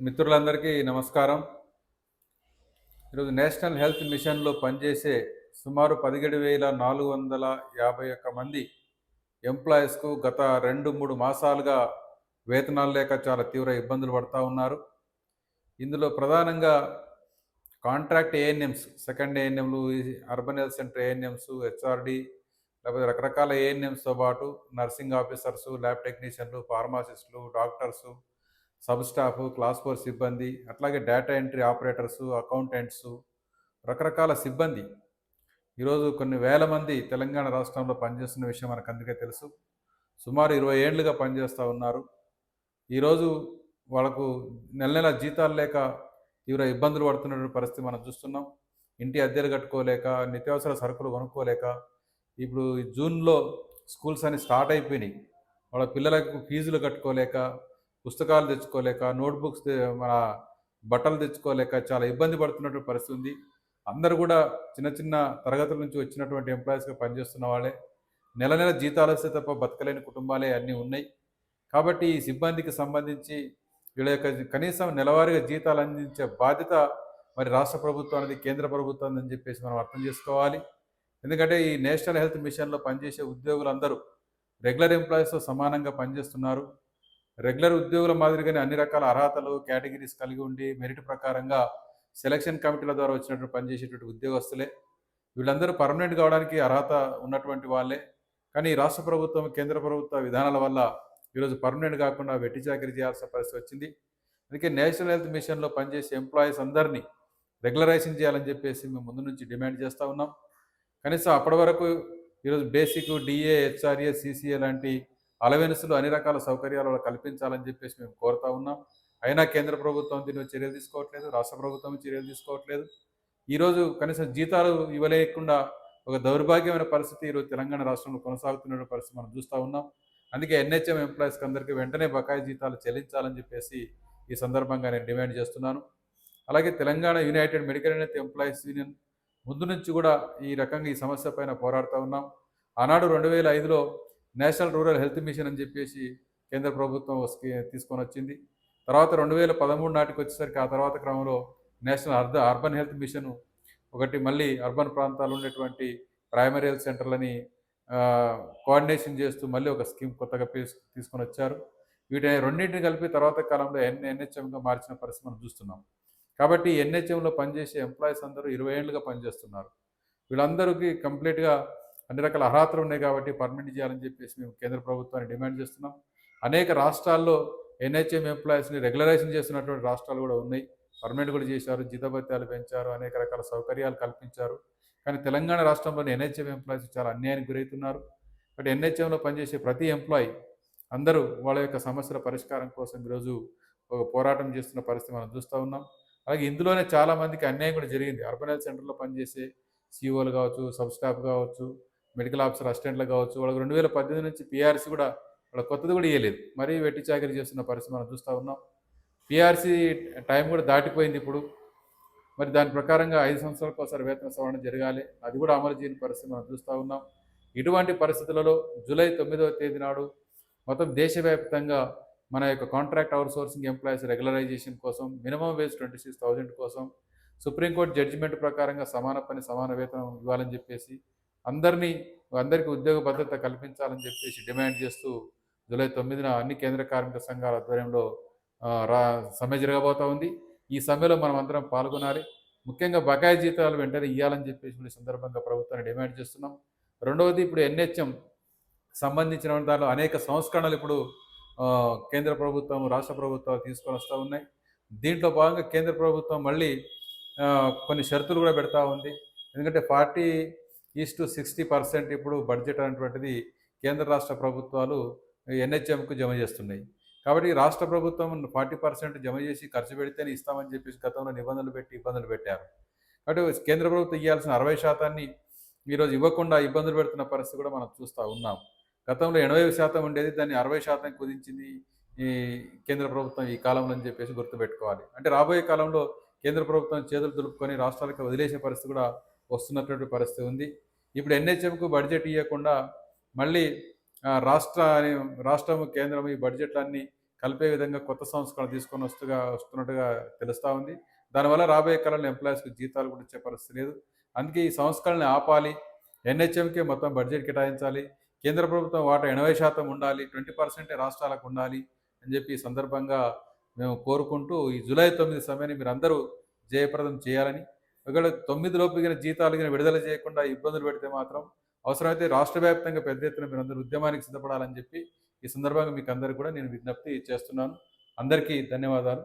మిత్రులందరికీ నమస్కారం. ఈరోజు నేషనల్ హెల్త్ మిషన్లో పనిచేసే సుమారు పదిహేడు వేల నాలుగు వందల యాభై ఒక్క మంది ఎంప్లాయీస్కు గత రెండు మూడు మాసాలుగా వేతనాలు లేక చాలా తీవ్ర ఇబ్బందులు పడుతూ ఉన్నారు. ఇందులో ప్రధానంగా కాంట్రాక్ట్ ఏఎన్ఎంస్ సెకండ్ ఏఎన్ఎంలు urban health centre ANMs HRD లేకపోతే రకరకాల ఏఎన్ఎంస్తో పాటు నర్సింగ్ ఆఫీసర్స్ ల్యాబ్ టెక్నీషియన్లు ఫార్మాసిస్టులు doctors sub staff class four సిబ్బంది అట్లాగే డేటా ఎంట్రీ ఆపరేటర్స్ అకౌంటెంట్స్ రకరకాల సిబ్బంది. ఈరోజు కొన్ని వేల మంది తెలంగాణ రాష్ట్రంలో పనిచేస్తున్న విషయం మనకు అందుకే తెలుసు. సుమారు ఇరవై ఏళ్ళుగా పనిచేస్తూ ఉన్నారు. ఈరోజు వాళ్ళకు నెల నెల జీతాలు లేక తీవ్ర ఇబ్బందులు పడుతున్న పరిస్థితి మనం చూస్తున్నాం. ఇంటి అద్దెలు కట్టుకోలేక నిత్యావసర సరుకులు కొనుక్కోలేక ఇప్పుడు ఈ జూన్లో స్కూల్స్ అన్ని స్టార్ట్ అయిపోయినాయి. వాళ్ళ పిల్లలకు ఫీజులు కట్టుకోలేక పుస్తకాలు తెచ్చుకోలేక నోట్బుక్స్ మన బట్టలు తెచ్చుకోలేక చాలా ఇబ్బంది పడుతున్నటువంటి పరిస్థితి ఉంది. అందరూ కూడా చిన్న చిన్న తరగతుల నుంచి వచ్చినటువంటి ఎంప్లాయీస్గా పనిచేస్తున్న వాళ్ళే. నెల నెల జీతాలు వస్తే తప్ప బతకలేని కుటుంబాలే అన్నీ ఉన్నాయి. కాబట్టి ఈ సిబ్బందికి సంబంధించి వీళ్ళ యొక్క కనీసం నెలవారీగా జీతాలు అందించే బాధ్యత మరి రాష్ట్ర ప్రభుత్వానికి కేంద్ర ప్రభుత్వం అని చెప్పేసి మనం అర్థం చేసుకోవాలి. ఎందుకంటే ఈ నేషనల్ హెల్త్ మిషన్లో పనిచేసే ఉద్యోగులందరూ రెగ్యులర్ ఎంప్లాయీస్తో సమానంగా పనిచేస్తున్నారు. రెగ్యులర్ ఉద్యోగుల మాదిరిగానే అన్ని రకాల అర్హతలు కేటగిరీస్ కలిగి ఉండి మెరిట్ ప్రకారంగా సెలక్షన్ కమిటీల ద్వారా వచ్చినటువంటి పనిచేసేటువంటి ఉద్యోగస్తులే. వీళ్ళందరూ పర్మనెంట్ కావడానికి అర్హత ఉన్నటువంటి వాళ్ళే. కానీ రాష్ట్ర ప్రభుత్వం కేంద్ర ప్రభుత్వ విధానాల వల్ల ఈరోజు పర్మనెంట్ కాకుండా వెట్టి చాకరీ చేయాల్సిన పరిస్థితి వచ్చింది. అందుకే నేషనల్ హెల్త్ మిషన్లో పనిచేసే ఎంప్లాయీస్ అందరినీ రెగ్యులరైజేషన్ చేయాలని చెప్పేసి మేము ముందు నుంచి డిమాండ్ చేస్తూ ఉన్నాం. కనీసం అప్పటి వరకు ఈరోజు బేసిక్ డిఏ హెచ్ఆర్ఏ సిసిఏ లాంటి అలవెన్స్లు అన్ని రకాల సౌకర్యాలు కల్పించాలని చెప్పేసి మేము కోరుతా ఉన్నాం. అయినా కేంద్ర ప్రభుత్వం దీని చర్యలు తీసుకోవట్లేదు రాష్ట్ర ప్రభుత్వం చర్యలు తీసుకోవట్లేదు. ఈరోజు కనీసం జీతాలు ఇవ్వలేకుండా ఒక దౌర్భాగ్యమైన పరిస్థితి ఈరోజు తెలంగాణ రాష్ట్రంలో కొనసాగుతున్న పరిస్థితి మనం చూస్తూ ఉన్నాం. అందుకే ఎన్హెచ్ఎం ఎంప్లాయీస్కి అందరికీ వెంటనే బకాయి జీతాలు చెల్లించాలని చెప్పేసి ఈ సందర్భంగా నేను డిమాండ్ చేస్తున్నాను. అలాగే Telangana united medical and employees union ముందు నుంచి కూడా ఈ రకంగా ఈ సమస్య పైన పోరాడుతూ ఉన్నాం. ఆనాడు రెండు వేల ఐదులో నేషనల్ రూరల్ హెల్త్ మిషన్ అని చెప్పేసి కేంద్ర ప్రభుత్వం వస్కి- తీసుకొని వచ్చింది. తర్వాత రెండు వేల పదమూడు నాటికి వచ్చేసరికి ఆ తర్వాత క్రమంలో నేషనల్ అర్ధ అర్బన్ హెల్త్ మిషన్ ఒకటి మళ్ళీ అర్బన్ ప్రాంతాల్లో ఉండేటువంటి ప్రైమరీ హెల్త్ సెంటర్లని కోఆర్డినేషన్ చేస్తూ మళ్ళీ ఒక స్కీమ్ కొత్తగా తీసుకొని వచ్చారు. వీటిని రెండింటిని కలిపి తర్వాత కాలంలో ఎన్ ఎన్హెచ్ఎంగా మార్చిన పరిస్థితి మనం చూస్తున్నాం. కాబట్టి ఎన్హెచ్ఎంలో పనిచేసే ఎంప్లాయీస్ అందరూ ఇరవై ఏళ్ళుగా పనిచేస్తున్నారు. వీళ్ళందరికీ కంప్లీట్గా అన్ని రకాల అర్హతలు ఉన్నాయి కాబట్టి పర్మనెంట్ చేయాలని చెప్పేసి మేము కేంద్ర ప్రభుత్వాన్ని డిమాండ్ చేస్తున్నాం. అనేక రాష్ట్రాల్లో ఎన్హెచ్ఎం ఎంప్లాయీస్ని రెగ్యులరైజేషన్ చేస్తున్నటువంటి రాష్ట్రాలు కూడా ఉన్నాయి. పర్మనెంట్ కూడా చేశారు జీతభత్యాలు పెంచారు అనేక రకాల సౌకర్యాలు కల్పించారు. కానీ తెలంగాణ రాష్ట్రంలోని ఎన్హెచ్ఎం ఎంప్లాయీస్ చాలా అన్యాయానికి గురవుతున్నారు. బట్ ఎన్హెచ్ఎంలో పనిచేసే ప్రతి ఎంప్లాయీ అందరూ వాళ్ళ యొక్క సమస్యల పరిష్కారం కోసం ఈరోజు ఒక పోరాటం చేస్తున్న పరిస్థితి మనం చూస్తూ ఉన్నాం. అలాగే ఇందులోనే చాలామందికి అన్యాయం కూడా జరిగింది. అర్బన్ హెల్త్ సెంటర్లో పనిచేసే సిఇఓలు కావచ్చు సబ్ స్టాఫ్ కావచ్చు మెడికల్ ఆఫీసర్ అసిస్టెంట్లు కావచ్చు వాళ్ళకి రెండు వేల పద్దెనిమిది నుంచి పిఆర్సీ కూడా వాళ్ళ కొత్తది కూడా ఇవ్వలేదు మరీ వెట్టి చాకరీ చేస్తున్న పరిస్థితి మనం చూస్తూ ఉన్నాం. పిఆర్సీ టైం కూడా దాటిపోయింది ఇప్పుడు. మరి దాని ప్రకారంగా ఐదు సంవత్సరాలకు ఒకసారి వేతన సవరణ జరగాలి. అది కూడా అమలు చేయని పరిస్థితి మనం చూస్తూ ఉన్నాం. ఇటువంటి పరిస్థితులలో జూలై తొమ్మిదవ తేదీ నాడు మొత్తం దేశవ్యాప్తంగా మన యొక్క contract outsourcing employees regularisation కోసం minimum wage twenty six thousand కోసం సుప్రీంకోర్టు జడ్జిమెంట్ ప్రకారంగా సమాన పని సమాన వేతనం ఇవ్వాలని చెప్పేసి అందరినీ అందరికీ ఉద్యోగ భద్రత కల్పించాలని చెప్పేసి డిమాండ్ చేస్తూ జూలై తొమ్మిదిన అన్ని కేంద్ర కార్మిక సంఘాల ఆధ్వర్యంలో రా సమ్మె జరగబోతా ఉంది. ఈ సమ్మెలో మనం అందరం పాల్గొనాలి. ముఖ్యంగా బకాయి జీతాలు వెంటనే ఇవ్వాలని చెప్పేసి ఈ సందర్భంగా ప్రభుత్వాన్ని డిమాండ్ చేస్తున్నాం. రెండవది ఇప్పుడు ఎన్హెచ్ఎం సంబంధించిన దానిలో అనేక సంస్కరణలు ఇప్పుడు కేంద్ర ప్రభుత్వం రాష్ట్ర ప్రభుత్వాలు తీసుకొని వస్తూ ఉన్నాయి. దీంట్లో భాగంగా కేంద్ర ప్రభుత్వం మళ్ళీ కొన్ని షరతులు కూడా పెడతా ఉంది. ఎందుకంటే forty is to sixty percent ఇప్పుడు బడ్జెట్ అనేటువంటిది కేంద్ర రాష్ట్ర ప్రభుత్వాలు ఎన్హెచ్ఎంకు జమ చేస్తున్నాయి. కాబట్టి రాష్ట్ర ప్రభుత్వం ఫార్టీ పర్సెంట్ జమ చేసి ఖర్చు పెడితేనే ఇస్తామని చెప్పేసి గతంలో నిబంధనలు పెట్టి ఇబ్బందులు పెట్టారు. కాబట్టి కేంద్ర ప్రభుత్వం ఇవ్వాల్సిన అరవై శాతాన్ని ఈరోజు ఇవ్వకుండా ఇబ్బందులు పెడుతున్న పరిస్థితి కూడా మనం చూస్తూ ఉన్నాం. గతంలో ఎనభై శాతం ఉండేది దాన్ని అరవై శాతం కుదించింది ఈ కేంద్ర ప్రభుత్వం ఈ కాలంలో అని చెప్పేసి గుర్తుపెట్టుకోవాలి. అంటే రాబోయే కాలంలో కేంద్ర ప్రభుత్వం చేతులు దులుపుకొని రాష్ట్రాలకు వదిలేసే పరిస్థితి కూడా వస్తున్నటువంటి పరిస్థితి ఉంది. ఇప్పుడు ఎన్హెచ్ఎంకు బడ్జెట్ ఇవ్వకుండా మళ్ళీ రాష్ట్ర రాష్ట్రము కేంద్రం ఈ బడ్జెట్లన్నీ కలిపే విధంగా కొత్త సంస్కరణ తీసుకొని వస్తుగా వస్తున్నట్టుగా తెలుస్తూ ఉంది. దానివల్ల రాబోయే కాలంలో ఎంప్లాయీస్కి జీతాలు కూడా ఇచ్చే పరిస్థితి లేదు. అందుకే ఈ సంస్కరణని ఆపాలి. ఎన్హెచ్ఎంకే మొత్తం బడ్జెట్ కేటాయించాలి. కేంద్ర ప్రభుత్వం వాటా ఎనభై శాతం ఉండాలి. ట్వంటీ పర్సెంటే రాష్ట్రాలకు ఉండాలి అని చెప్పి ఈ సందర్భంగా మేము కోరుకుంటూ ఈ జూలై తొమ్మిది సమయాన్ని మీరు అందరూ జయప్రదం చేయాలని ఒకవేళ తొమ్మిది లోపుగిన జీతాలు గిన విడుదల చేయకుండా ఇబ్బందులు పెడితే మాత్రం అవసరమైతే రాష్ట్ర వ్యాప్తంగా పెద్ద ఎత్తున మీరు అందరూ ఉద్యమానికి సిద్ధపడాలని చెప్పి ఈ సందర్భంగా మీకు అందరికీ కూడా నేను విజ్ఞప్తి చేస్తున్నాను. అందరికీ ధన్యవాదాలు.